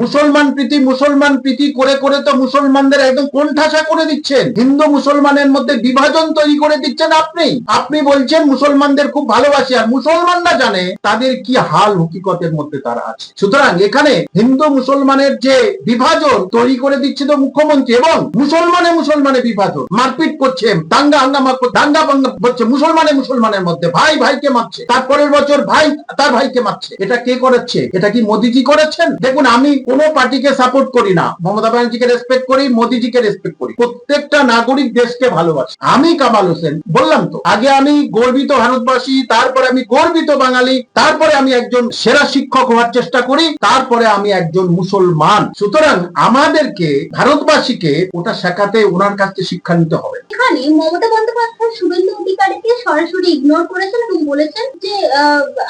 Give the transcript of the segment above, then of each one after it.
মুসলমান প্রীতি মুসলমান প্রীতি করে করে তো মুসলমানদের একদম কোণঠাসা করে দিচ্ছেন। হিন্দু মুসলমানের মধ্যে বিভাজন তৈরি করে দিচ্ছেন আপনি। আপনি বলছেন মুসলমানদের খুব ভালোবাসি আর মুসলমানরা জানে তাদের কি হাল হকিকতের মধ্যে তারা আছে। সুতরাং এখানে হিন্দু মুসলমানের যে বিভাজন তৈরি করে দিচ্ছে তো মুখ্যমন্ত্রী এবং মুসলমানে মুসলমানে বিভাজন। মারপিট করছে দাঙ্গা হাঙ্গামা করছে, দাঙ্গা ভাঙ্গা হচ্ছে মুসলমানে মুসলমানের মধ্যে ভাই ভাইকে মারছে। তারপরের বছর ভাই তার ভাইকে মারছে। এটা কে করাচ্ছে এটা কি মোদিজি করেছেন? দেখুন আমি কোনো পার্টিকে সাপোর্ট করি না। মমতা ব্যানার্জিকে রেসপেক্ট করি, মোদিজিকে রেসপেক্ট করি। প্রত্যেকটা নাগরিক দেশকে ভালোবাসি। আমি কামাল হোসেন, বললাম তো। আগে আমি গর্বিত ভারতবাসী, তারপরে আমি গর্বিত বাঙালি, তারপরে আমি একজন সেরা শিক্ষক হওয়ার চেষ্টা করি, তারপরে আমি একজন মুসলমান। সুতরাং আমাদেরকে, ভারতবাসীকে ওটা শেখাতে ওনার কাছ থেকে শিক্ষা নিতে হবে। এখানে মমতা বন্দ্যোপাধ্যায় শুভেন্দু অধিকারীকে সরাসরি ইগনোর করেছেন এবং বলেছেন যে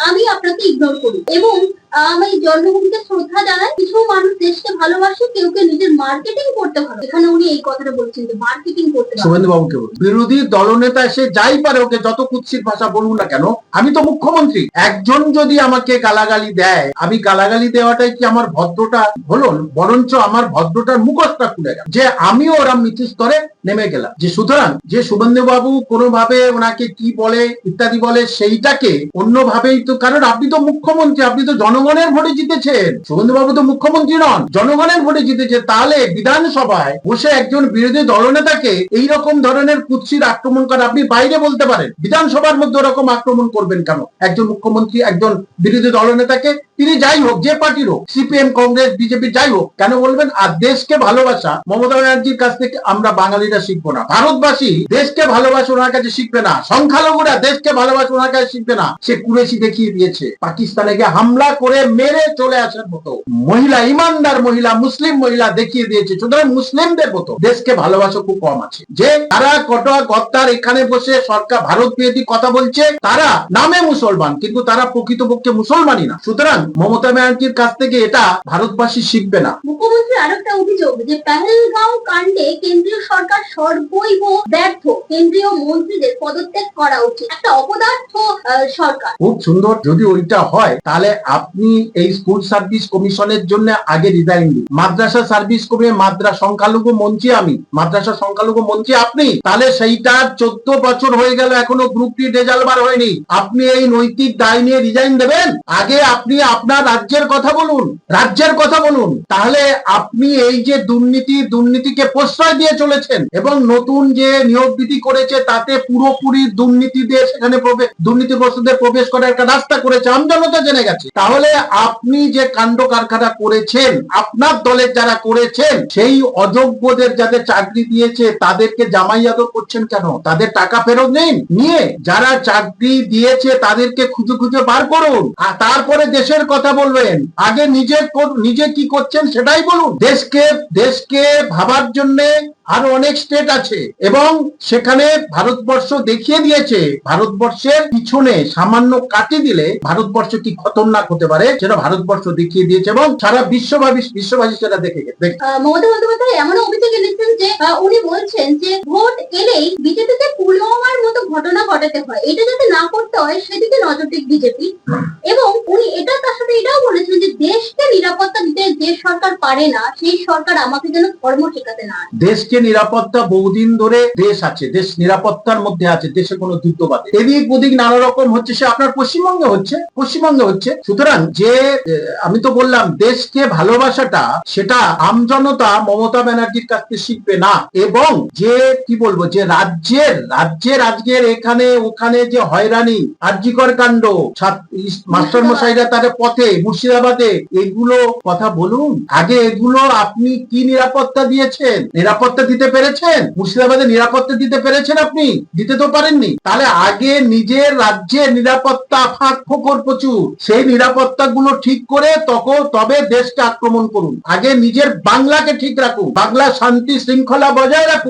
আমি আপনাকে ইগনোর করি। এবং আমি জন্মভূমিকে শ্রদ্ধা জানাই কিছু মানুষ দেশকে ভালোবাসে, কেউ কেউ নিজের মার্কেটিং করতে ভালো এখানে উনি এই কথাটা বলছেন যে মার্কেটিং করতে শুভেন্দু বাবুকে বিরোধী দলনেতা এসে যাই পারে, ওকে যত কুৎসিত ভাষা বলুন না কেন, আমি তো মুখ্যমন্ত্রী। একজন যদি আমাকে গালাগালি দেয়, আমি গালাগালি দেওয়াটাই কি আমার ভদ্রতা? হলো বরঞ্চ আমার ভদ্রটার মুখোশটা খুলে গেল। যে আমিও ওরা মিথি স্তরে নেমে গেলাম। যে সুতরাং, যে শুভেন্দু বাবু কোনোভাবে ওনাকে কি বলে, ইত্যাদি বলে, সেইটাকে অন্যভাবেই তো কারণ আপনি তো মুখ্যমন্ত্রী, আপনি তো জনগণের ভোটে জিতেছেন শুভেন্দু বাবু তো মুখ্যমন্ত্রী নন, জনগণের ভোটে জিতেছে। তাহলে বিধানসভায় বসে একজন বিরোধী দলনেতাকে এই রকম ধরনের কুৎসির আক্রমণ করে আপনি বাইরে বলতে পারেন। বিধানসভার মধ্যে ওরকম আক্রমণ করবেন কেন? একজন মুখ্যমন্ত্রী, একজন বিরোধী দলনেতাকে তিনি যাই হোক, যে পার্টির হোক সিপিএম কংগ্রেস বিজেপি যাই হোক, কেন বলবেন? আর দেশকে ভালোবাসা, মমতা ব্যানার্জির কাছ থেকে আমরা বাঙালিরা শিখব না। ভারতবাসী দেশকে ভালোবাসা, ওনার কাছে শিখবে না। সংখ্যালঘুরা দেশকে ভালোবাসা, ওনার কাছে শিখবে না। সে কুরেশি দেখিয়ে দিয়েছে। পাকিস্তানে গিয়ে হামলা করে মেরে চলে আসার মতো। মহিলা, ইমানদার মহিলা, মুসলিম মহিলা দেখিয়ে দিয়েছে। সুতরাং মুসলিমদের মতো দেশকে ভালোবাসা খুব কম আছে। যে তারা কটোয়া গদ্দার এখানে বসে সরকার ভারত বিরোধী কথা বলছে, তারা নামে মুসলমান, কিন্তু তারা প্রকৃতপক্ষে মুসলমানই না। সুতরাং মমতা ব্যানার্জির কাছ থেকে এটা ভারতবাসী শিখবে না। মুখ্যমন্ত্রী আরও একটা অভিযোগ যে পেহেলগাঁও কাণ্ডে কেন্দ্রীয় সরকার সর্বৈব ব্যর্থ। কেন্দ্রীয় মন্ত্রীদের পদত্যাগ করা উচিত। একটা অপদার্থ সরকার। খুব সুন্দর যদি ওইটা হয় তাহলে আপনি এই স্কুল সার্ভিস কমিশনের জন্য আগে রিজাইন দিন। মাদ্রাসা সার্ভিস কমিয়ে মাদ্রাসা সংখ্যালঘু মন্ত্রী আমি। মাদ্রাসা সংখ্যালঘু মন্ত্রী আপনি? তাহলে সেইটা চোদ্দ বছর হয়ে গেল এখনও গ্রুপ ডি রেজাল্ট বার হয়নি। আপনি এই নৈতিক দায় নিয়ে রিজাইন দেবেন? আগে আপনি আপনার রাজ্যের কথা বলুন, রাজ্যের কথা বলুন, তাহলে আপনি এই যে দুর্নীতি, দুর্নীতিকে প্রশ্রয় দিয়ে চলেছেন এবং নতুন যে নিয়োগ বিধি করেছে তাতে পুরোপুরি দুর্নীতিদের সেখানে দুর্নীতিগ্রস্তদের প্রবেশ করার একটা রাস্তা করেছে আমজনতা জেনে গেছে। তাহলে আপনি যে কাণ্ড কারখানা করেছেন, আপনার দলের যারা করেছেন, সেই অযোগ্যদের যাদের চাকরি দিয়েছে, তাদেরকে জামাই আদর করছেন কেন? তাদের টাকা ফেরত নিন নিয়ে যারা চাকরি দিয়েছে, তাদেরকে খুঁজে খুঁজে বার করুন। আর তারপরে দেশের কথা বলবেন, আগে নিজে নিজে কি করছেন সেটাই বলুন। দেশকে দেশকে ভাবার জন্যে আরও অনেক স্টেট আছে এবং সেখানে ভারতবর্ষ দেখিয়ে দিয়েছে, ভারতবর্ষের পিছনে সামান্য কাটি দিলে ভারতবর্ষ কি খতরনাক হতে পারে সেটা ভারতবর্ষ দেখিয়ে দিয়েছে এবং সারা বিশ্ববাসী বিশ্ববাসী সেটা দেখে গেছে মমতা বন্দ্যোপাধ্যায় এমন অভিযোগ এনেছেন যে উনি বলছেন যে, ভোট এলেই বিজেপিকে পুলওয়ামার মতো ঘটনা ঘটাতে হয়। এটা যাতে না করতে হয়, সেদিকে নজর দিক বিজেপি। এবং উনি এটা তার সাথে এটাও বলেছেন যে দেশকে নিরাপত্তা দিতে যে সরকার পারে না, সেই সরকার আমাকে যেন ধর্ম শেখাতে না দেশকে নিরাপত্তা বহুদিন ধরে দেশ আছে, দেশ নিরাপত্তার মধ্যে আছে, দেশে কোনো এদিক ওদিক নানা রকম হচ্ছে, সে আপনার পশ্চিমবঙ্গে হচ্ছে পশ্চিমবঙ্গে হচ্ছে। সুতরাং যে আমি তো বললাম, দেশকে ভালোবাসাটা, সেটা আমজনতা মমতা ব্যানার্জির কাছ থেকে শিখবে না। এবং যে, কি বলব, যে রাজ্যের রাজ্যের আজকের এখানে, ওখানে যে হয়রানি আর্যিকর কাণ্ড মাস্টার মশাইরা তাদের পথে, মুর্শিদাবাদে, এগুলো কথা বলুন। আগে এগুলো আপনি কি নিরাপত্তা দিয়েছেন? নিরাপত্তা দিতে পেরেছেন? মুর্শিদাবাদে নিরাপত্তা দিতে পেরেছেন আপনি? দিতে তো পারেননি। তাহলে আগে নিজের রাজ্যের নিরাপত্তা ফাঁক ফোকর প্রচুর। সেই নিরাপত্তা গুলো ঠিক করে তখন তবে দেশকে আক্রমণ করুন। আগে নিজের বাংলাকে ঠিক রাখুন। বাংলা শান্তি শৃঙ্খলা বজায় রাখুন।